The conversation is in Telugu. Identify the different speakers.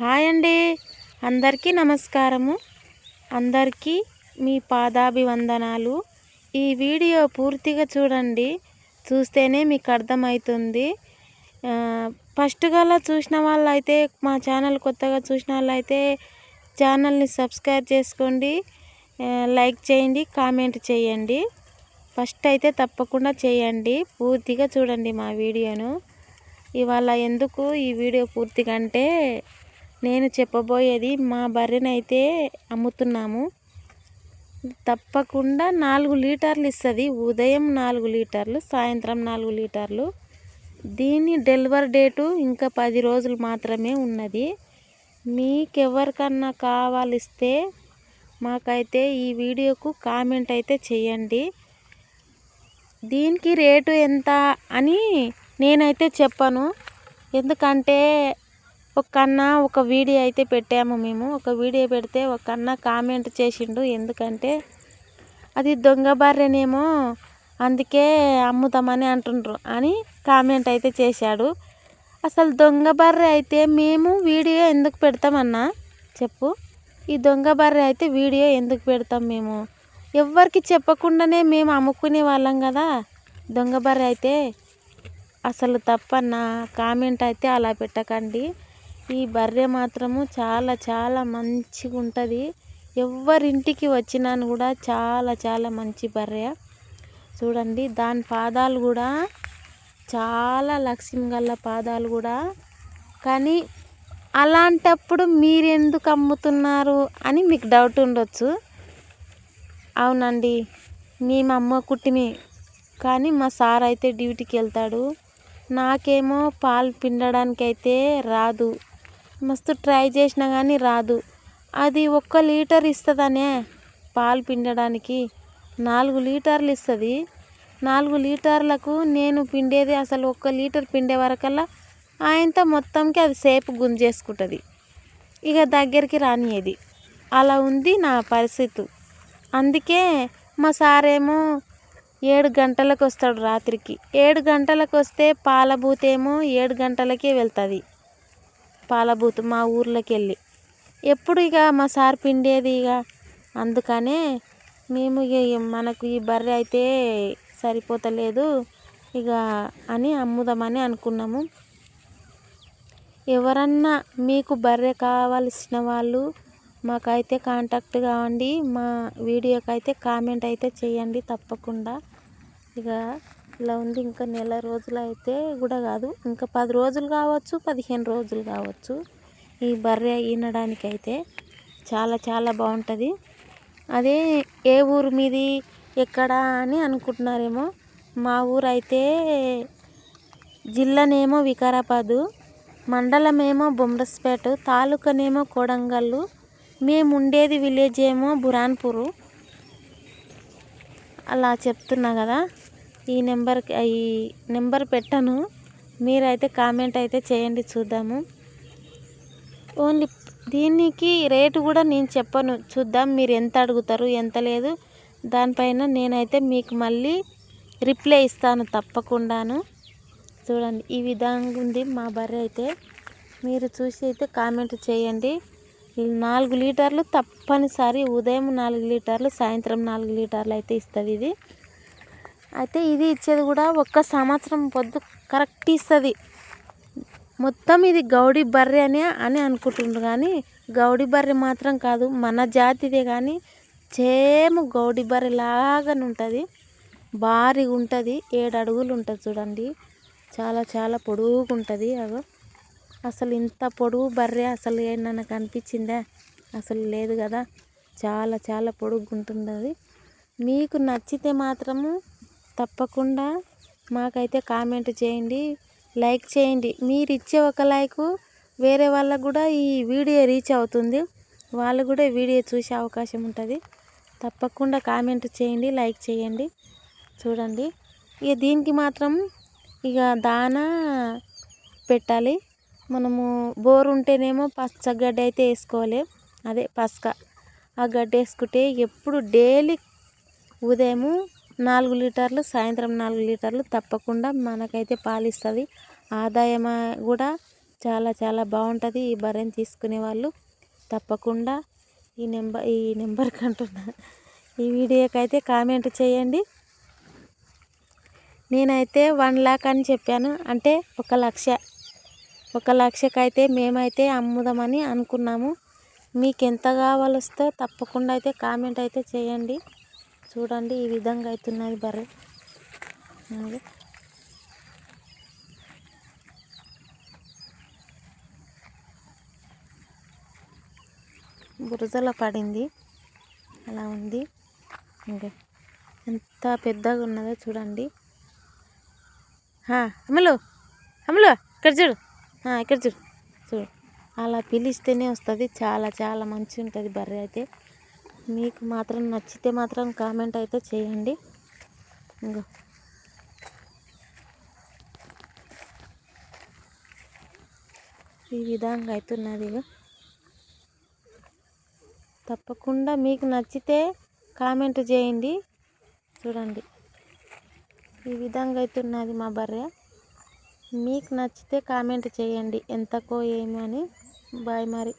Speaker 1: హాయ్ అండి. అందరికీ నమస్కారము. అందరికీ మీ పాదాభివందనాలు. ఈ వీడియో పూర్తిగా చూడండి. చూస్తేనే మీకు అర్థమవుతుంది. ఫస్ట్ గల చూసిన వాళ్ళైతే మా ఛానల్ కొత్తగా చూసిన వాళ్ళైతే ఛానల్ని సబ్స్క్రైబ్ చేసుకోండి. లైక్ చేయండి కామెంట్ చేయండి. ఫస్ట్ అయితే తప్పకుండా చేయండి. పూర్తిగా చూడండి మా వీడియోను. ఇవాళ ఎందుకు ఈ వీడియో పూర్తిగా అంటే నేను చెప్పబోయేది మా బర్రెనైతే అమ్ముతున్నాము. తప్పకుండా నాలుగు లీటర్లు ఇస్తుంది. ఉదయం నాలుగు లీటర్లు సాయంత్రం నాలుగు లీటర్లు. దీని డెలివరీ డేటు ఇంకా పది రోజులు మాత్రమే ఉన్నది. మీకెవరికన్నా కావాలిస్తే మాకైతే ఈ వీడియోకు కామెంట్ అయితే చేయండి. దీనికి రేటు ఎంత అని నేనైతే చెప్పను. ఎందుకంటే ఒక అన్న ఒక వీడియో అయితే పెట్టాము మేము. ఒక వీడియో పెడితే ఒక అన్న కామెంట్ చేసిండు. ఎందుకంటే అది దొంగ బర్రెనేమో అందుకే అమ్ముతామని అంటుండ్రు అని కామెంట్ అయితే చేశాడు. అసలు దొంగ బర్రె అయితే మేము వీడియో ఎందుకు పెడతామన్నా? చెప్పు. ఈ దొంగ బర్రె అయితే వీడియో ఎందుకు పెడతాం మేము? ఎవ్వరికి చెప్పకుండానే మేము అమ్ముకునే వాళ్ళం కదా. దొంగ బర్రె అయితే అసలు తప్పన్నా. కామెంట్ అయితే అలా పెట్టకండి. ఈ బర్రె మాత్రము చాలా చాలా మంచిగా ఉంటుంది ఎవరింటికి వచ్చినాను కూడా చాలా చాలా మంచి బర్రె. చూడండి దాని పాదాలు కూడా చాలా లక్ష్మి గల్ల పాదాలు కూడా. కానీ అలాంటప్పుడు మీరు ఎందుకు అమ్ముతున్నారు అని మీకు డౌట్ ఉండొచ్చు. అవునండి మేము అమ్మ కుట్టిమి. కానీ మా సార్ అయితే డ్యూటీకి వెళ్తాడు. నాకేమో పాలు పిండడానికైతే రాదు. మస్తు ట్రై చేసినా కానీ రాదు. అది ఒక్క లీటర్ ఇస్తుందనే పాలు పిండడానికి. నాలుగు లీటర్లు ఇస్తుంది. నాలుగు లీటర్లకు నేను పిండేది అసలు ఒక్క లీటర్ పిండే వరకల్లా ఆయనతో మొత్తంకి అది సేపు గుంజేసుకుంటుంది. ఇక దగ్గరికి రానియది అలా ఉంది నా పరిస్థితి. అందుకే మా సారేమో ఏడు గంటలకు వస్తాడు రాత్రికి. ఏడు గంటలకు వస్తే పాలబూతేమో ఏడు గంటలకే వెళ్తుంది. పాలబూత్ మా ఊర్లోకి వెళ్ళి ఎప్పుడు ఇక మా సార్ పిండేది ఇక. అందుకనే మేము ఇక మనకు ఈ బర్రె అయితే సరిపోతలేదు ఇక అని అమ్ముదామని అనుకున్నాము. ఎవరన్నా మీకు బర్రె కావాల్సిన వాళ్ళు మాకైతే కాంటాక్ట్ కావండి. మా వీడియోకి అయితే కామెంట్ అయితే చేయండి తప్పకుండా. ఇక ఇలా ఉంది. ఇంకా నెల రోజులు అయితే కూడా కాదు. ఇంకా పది రోజులు కావచ్చు పదిహేను రోజులు కావచ్చు. ఈ బర్రె ఈనడానికైతే అయితే చాలా చాలా బాగుంటుంది. అదే ఏ ఊరు మీది ఎక్కడ అని అనుకుంటున్నారేమో. మా ఊరు అయితే జిల్లానేమో వికారాబాదు మండలమేమో బొమ్రస్పేట తాలూకానేమో కోడంగల్లు మేము ఉండేది విలేజ్ ఏమో బురాన్పూరు. అలా చెప్తున్నా కదా. ఈ నెంబర్కి ఈ నెంబర్ పెట్టను. మీరైతే కామెంట్ అయితే చేయండి చూద్దాము. ఓన్లీ దీనికి రేటు కూడా నేను చెప్పను. చూద్దాం మీరు ఎంత అడుగుతారు ఎంత లేదు. దానిపైన నేనైతే మీకు మళ్ళీ రిప్లై ఇస్తాను తప్పకుండాను. చూడండి ఈ విధంగా ఉంది మా బర్రె అయితే. మీరు చూసి అయితే కామెంట్ చేయండి. నాలుగు లీటర్లు తప్పనిసరి ఉదయం నాలుగు లీటర్లు సాయంత్రం నాలుగు లీటర్లు అయితే ఇస్తుంది ఇది. అయితే ఇది ఇచ్చేది కూడా ఒక్క సంవత్సరం పొద్దు కరెక్ట్ ఇస్తుంది. మొత్తం ఇది గౌడి బర్రె అని అని అనుకుంటుండ్రు కానీ గౌడి బర్రె మాత్రం కాదు మన జాతిదే కానీ చేము గౌడి బర్రె లాగానే ఉంటుంది. భారీగా ఉంటుంది ఏడు అడుగులు ఉంటుంది చూడండి. చాలా చాలా పొడుగుగా ఉంటుంది అగో. అసలు ఇంత పొడుగు బర్రె అసలు ఏమన్నా కనిపించిందా? అసలు లేదు కదా. చాలా చాలా పొడుగు ఉంటుంది మీకు నచ్చితే మాత్రము తప్పకుండా మాకైతే కామెంట్ చేయండి లైక్ చేయండి. మీరు ఇచ్చే ఒక లైక్ వేరే వాళ్ళకు కూడా ఈ వీడియో రీచ్ అవుతుంది. వాళ్ళు కూడా వీడియో చూసే అవకాశం ఉంటుంది. తప్పకుండా కామెంట్ చేయండి లైక్ చేయండి. చూడండి. ఇక దీనికి మాత్రం ఇక దానా పెట్టాలి. మనము బోర్ ఉంటేనేమో పచ్చ గడ్డి అయితే వేసుకోవాలి. అదే పసక. ఆ గడ్డి వేసుకుంటే ఎప్పుడు డైలీ ఉదయము నాలుగు లీటర్లు సాయంత్రం నాలుగు లీటర్లు తప్పకుండా మనకైతే పాలు ఇస్తుంది ఆదాయం కూడా చాలా చాలా బాగుంటుంది. ఈ బర్రెని తీసుకునే వాళ్ళు తప్పకుండా ఈ నెంబర్ ఈ నెంబర్కి అంటున్నా ఈ వీడియోకి అయితే కామెంట్ చేయండి. నేనైతే వన్ ల్యాక్ అని చెప్పాను. అంటే ఒక లక్ష. ఒక లక్షకైతే మేమైతే అమ్ముదామని అనుకున్నాము. మీకు ఎంత కావాలొస్తే తప్పకుండా అయితే కామెంట్ అయితే చేయండి. చూడండి ఈ విధంగా అవుతున్నది బర్రె. బురదల బురదలో పడింది. అలా ఉంది. ఇంకా ఎంత పెద్దగా ఉన్నదో చూడండి. అమలు అమలు ఇక్కడ చూడు. ఇక్కడ చూడు. చూడు. అలా పిలిస్తేనే వస్తుంది. చాలా చాలా మంచిగా ఉంటుంది బర్రె అయితే. మీకు మాత్రం నచ్చితే మాత్రం కామెంట్ అయితే చేయండి. ఇంకో ఈ విధంగా అవుతున్నది తప్పకుండా మీకు నచ్చితే కామెంట్ చేయండి. చూడండి. ఈ విధంగా అవుతున్నది మా బర్రె. మీకు నచ్చితే కామెంట్ చేయండి. ఎంతకో ఏమో అని. బాయ్ మరి.